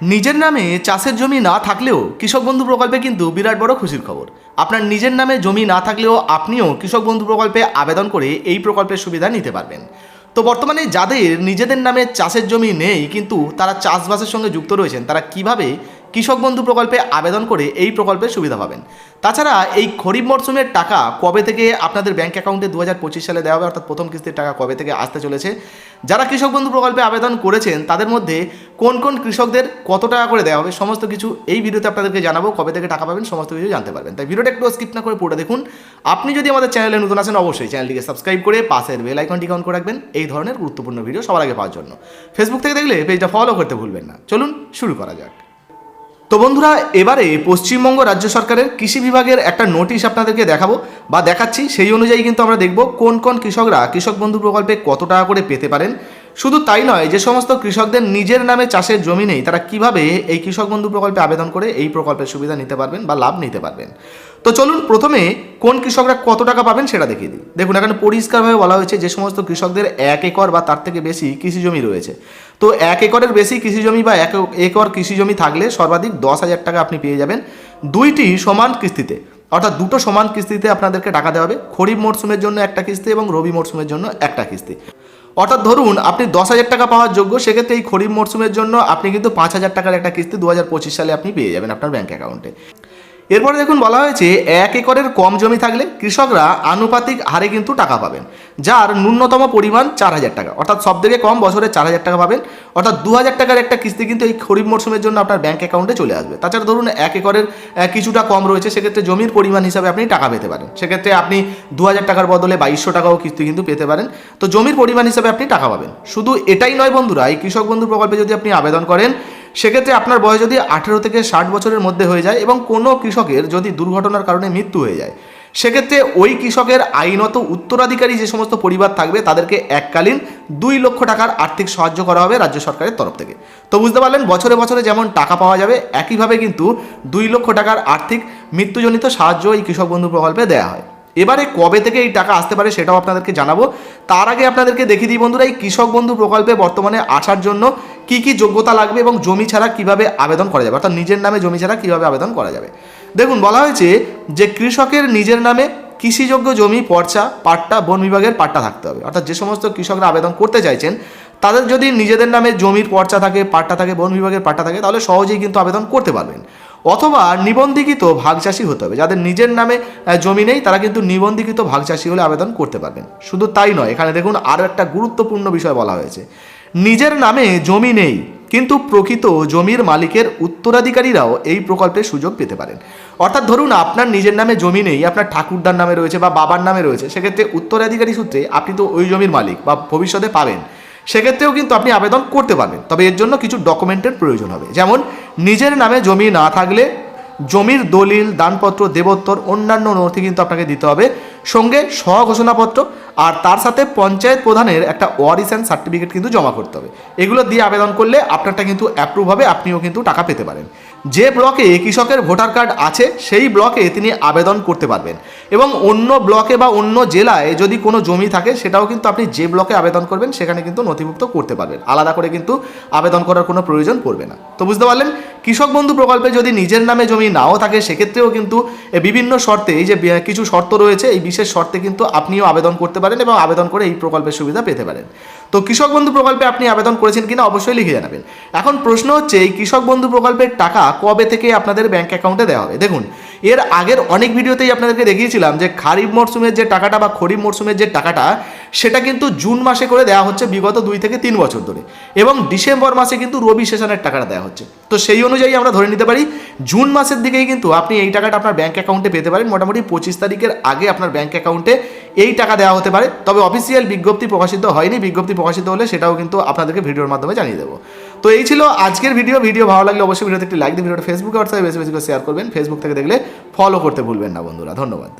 নিজের নামে চাষের জমি না থাকলেও কৃষক বন্ধু প্রকল্পে কিন্তু বিরাট বড় খুশির খবর। আপনার নিজের নামে জমি না থাকলেও আপনিও কৃষক বন্ধু প্রকল্পে আবেদন করে এই প্রকল্পের সুবিধা নিতে পারবেন। তো বর্তমানে যাদের নিজেদের নামে চাষের জমি নেই কিন্তু তারা চাষবাসের সঙ্গে যুক্ত রয়েছেন, তারা কীভাবে কৃষক বন্ধু প্রকল্পে আবেদন করে এই প্রকল্পের সুবিধা পাবেন। তাছাড়া এই খরিফ মরশুমের টাকা কবে থেকে আপনাদের ব্যাংক অ্যাকাউন্টে দু হাজার পঁচিশ সালে দেওয়া হবে, অর্থাৎ প্রথম কিস্তির টাকা কবে থেকে আসতে চলেছে? যারা কৃষক বন্ধু প্রকল্পে আবেদন করেছেন, তাদের মধ্যে কোন কোন কৃষকদের কত টাকা করে দেওয়া হবে সমস্ত কিছু এই ভিডিওতে আপনাদেরকে জানাব, কবে থেকে টাকা পাবেন সমস্ত কিছু জানতে পারবেন। তাই ভিডিওটা একটু স্কিপ না করে পুরোটা দেখুন। আপনি যদি আমাদের চ্যানেলে নতুন আসেন অবশ্যই চ্যানেলটিকে সাবস্ক্রাইব করে পাশের বেল আইকনটি অন করে রাখবেন, এই ধরনের গুরুত্বপূর্ণ ভিডিও সবার আগে পাওয়ার জন্য। ফেসবুক থেকে দেখলে পেজটা ফলো করতে ভুলবেন না। চলুন শুরু করা যাক। তো বন্ধুরা, এবারে পশ্চিমবঙ্গ রাজ্য সরকারের কৃষি বিভাগের একটা নোটিশ আপনাদেরকে দেখাবো বা দেখাচ্ছি। সেই অনুযায়ী কিন্তু আমরা দেখব কোন কোন কৃষকরা কৃষক বন্ধু প্রকল্পে কত টাকা করে পেতে পারেন। শুধু তাই নয়, যে সমস্ত কৃষকদের নিজের নামে চাষের জমি নেই, তারা কীভাবে এই কৃষক বন্ধু প্রকল্পে আবেদন করে এই প্রকল্পের সুবিধা নিতে পারবেন বা লাভ নিতে পারবেন। তো চলুন প্রথমে কোন কৃষকরা কত টাকা পাবেন সেটা দেখিয়ে দিই। দেখুন, এখানে পরিষ্কারভাবে বলা হয়েছে যে সমস্ত কৃষকদের এক একর বা তার থেকে বেশি কৃষি জমি রয়েছে। তো এক একরের বেশি কৃষি জমি বা এক একর কৃষি জমি থাকলে সর্বাধিক দশ হাজার টাকা আপনি পেয়ে যাবেন দুইটি সমান কিস্তিতে। অর্থাৎ দুটো সমান কিস্তিতে আপনাদেরকে টাকা দেওয়া হবে। খরিফ মরশুমের জন্য একটা কিস্তি এবং রবি মরশুমের জন্য একটা কিস্তি। অর্থাৎ ধরুন, আপনি দশ হাজার টাকা পাওয়ার যোগ্য, সেক্ষেত্রে এই খরিফ মরশুমের জন্য আপনি কিন্তু পাঁচ হাজার টাকার একটা কিস্তি দু হাজার পঁচিশ সালে আপনি পেয়ে যাবেন আপনার ব্যাঙ্ক অ্যাকাউন্টে। এরপরে দেখুন বলা হয়েছে, এক একরের কম জমি থাকলে কৃষকরা আনুপাতিক হারে কিন্তু টাকা পাবেন, যার ন্যূনতম পরিমাণ চার হাজার টাকা। অর্থাৎ সব থেকে কম বছরে চার হাজার টাকা পাবেন। অর্থাৎ দু হাজার টাকার একটা কিস্তি কিন্তু এই খরিফ মরশুমের জন্য আপনার ব্যাঙ্ক অ্যাকাউন্টে চলে আসবে। তাছাড়া ধরুন, এক একরের কিছুটা কম রয়েছে, সেক্ষেত্রে জমির পরিমাণ হিসাবে আপনি টাকা পেতে পারেন। সেক্ষেত্রে আপনি দু হাজার টাকার বদলে বাইশশো টাকাও কিস্তি কিন্তু পেতে পারেন। তো জমির পরিমাণ হিসাবে আপনি টাকা পাবেন। শুধু এটাই নয় বন্ধুরা, এই কৃষক বন্ধু প্রকল্পে যদি আপনি আবেদন করেন সেক্ষেত্রে আপনার বয়স যদি আঠেরো থেকে ষাট বছরের মধ্যে হয়ে যায় এবং কোনো কৃষকের যদি দুর্ঘটনার কারণে মৃত্যু হয়ে যায়, সেক্ষেত্রে ওই কৃষকের আইনত উত্তরাধিকারী যে সমস্ত পরিবার থাকবে তাদেরকে এককালীন দুই লক্ষ টাকার আর্থিক সাহায্য করা হবে রাজ্য সরকারের তরফ থেকে। তো বুঝতে পারলেন, বছরে বছরে যেমন টাকা পাওয়া যাবে, একইভাবে কিন্তু দুই লক্ষ টাকার আর্থিক মৃত্যুজনিত সাহায্য এই কৃষক বন্ধু প্রকল্পে দেওয়া হয়। এবারে কবে থেকে এই টাকা আসতে পারে সেটাও আপনাদেরকে জানাব। তার আগে আপনাদেরকে দেখিয়ে দিই বন্ধুরা, এই কৃষক বন্ধু প্রকল্পে বর্তমানে আসার জন্য কি কি যোগ্যতা লাগবে এবং জমি ছাড়া কীভাবে আবেদন করা যাবে? অর্থাৎ নিজের নামে জমি ছাড়া কীভাবে আবেদন করা যাবে? দেখুন, বলা হয়েছে যে কৃষকের নিজের নামে কৃষিযোগ্য জমি, পর্চা, পাট্টা, বন বিভাগের পাট্টা থাকতে হবে। অর্থাৎ যে সমস্ত কৃষকরা আবেদন করতে চাইছেন, তাদের যদি নিজেদের নামে জমির পর্চা থাকে, পাট্টা থাকে, বন বিভাগের পাট্টা থাকে, তাহলে সহজেই কিন্তু আবেদন করতে পারবেন। অথবা নিবন্ধিত ভাগচাষী হতে হবে। যাদের নিজের নামে জমি নেই, তারা কিন্তু নিবন্ধিত ভাগচাষী হলে আবেদন করতে পারবেন। শুধু তাই নয়, এখানে দেখুন আরও একটা গুরুত্বপূর্ণ বিষয় বলা হয়েছে। নিজের নামে জমি নেই, কিন্তু প্রকৃত জমির মালিকের উত্তরাধিকারীরাও এই প্রকল্পের সুযোগ পেতে পারেন। অর্থাৎ ধরুন আপনার নিজের নামে জমি নেই, আপনার ঠাকুরদার নামে রয়েছে বা বাবার নামে রয়েছে, সেক্ষেত্রে উত্তরাধিকারী সূত্রে আপনি তো ওই জমির মালিক বা ভবিষ্যতে পাবেন। সেক্ষেত্রেও কিন্তু আপনি আবেদন করতে পারবেন, তবে এর জন্য কিছু ডকুমেন্টের প্রয়োজন হবে। যেমন, নিজের নামে জমি না থাকলে জমির দলিল, দানপত্র, দেবোত্তর, অন্যান্য নথি কিন্তু আপনাকে দিতে হবে। সঙ্গে স্বঘোষণাপত্র আর তার সাথে পঞ্চায়েত প্রধানের একটা ওয়ারিসেন্ট সার্টিফিকেট কিন্তু জমা করতে হবে। এগুলো দিয়ে আবেদন করলে আপনারটা কিন্তু অ্যাপ্রুভ হবে, আপনিও কিন্তু টাকা পেতে পারেন। যে ব্লকে কৃষকের ভোটার কার্ড আছে, সেই ব্লকে তিনি আবেদন করতে পারবেন। এবং অন্য ব্লকে বা অন্য জেলায় যদি কোনো জমি থাকে, সেটাও কিন্তু আপনি যে ব্লকে আবেদন করবেন, সেখানে কিন্তু নথিভুক্ত করতে পারবেন। আলাদা করে কিন্তু আবেদন করার কোনো প্রয়োজন পড়বে না। তো বুঝতে পারলেন? কৃষক বন্ধু প্রকল্পে যদি নিজের নামে জমি নাও থাকে, সেক্ষেত্রেও কিন্তু বিভিন্ন শর্তে, এই যে কিছু শর্ত রয়েছে, এই বিশেষ শর্তে কিন্তু আপনিও আবেদন করতে পারেন এবং আবেদন করে এই প্রকল্পের সুবিধা পেতে পারেন। তো কৃষক বন্ধু প্রকল্পে আপনি আবেদন করেছেন কিনা অবশ্যই লিখে জানাবেন। এখন প্রশ্ন হচ্ছে, এই কৃষক বন্ধু প্রকল্পের টাকা কবে থেকে আপনাদের ব্যাংক অ্যাকাউন্টে দেওয়া হবে? দেখুন এর আগের অনেক ভিডিওতেই আপনাদেরকে দেখিয়েছিলাম যে খারিফ মরশুমের যে টাকাটা বা খরিফ মরশুমের যে টাকাটা, সেটা কিন্তু জুন মাসে করে দেওয়া হচ্ছে বিগত দুই থেকে তিন বছর ধরে এবং ডিসেম্বর মাসে কিন্তু রবি সেশনের টাকাটা দেওয়া হচ্ছে। তো সেই অনুযায়ী আমরা ধরে নিতে পারি, জুন মাসের দিকেই কিন্তু আপনি এই টাকাটা আপনার ব্যাঙ্ক অ্যাকাউন্টে পেতে পারেন। মোটামুটি পঁচিশ তারিখের আগে আপনার ব্যাঙ্ক অ্যাকাউন্টে এই টাকা দেওয়া হতে পারে। তবে অফিসিয়াল বিজ্ঞপ্তি প্রকাশিত হয়নি। বিজ্ঞপ্তি প্রকাশিত হলে সেটাও কিন্তু আপনাদেরকে ভিডিওর মাধ্যমে জানিয়ে দেবো। তো এই ছিল আজকের ভিডিও ভিডিও ভালো লাগলে অবশ্যই ভিডিওতে একটি লাইক দিন ভিডিওটা ফেসবুকে হোয়াটসঅ্যাপে বেশি বেশি করে শেয়ার করবেন। ফেসবুক থেকে দেখলে ফলো করতে ভুলবেন না বন্ধুরা। ধন্যবাদ।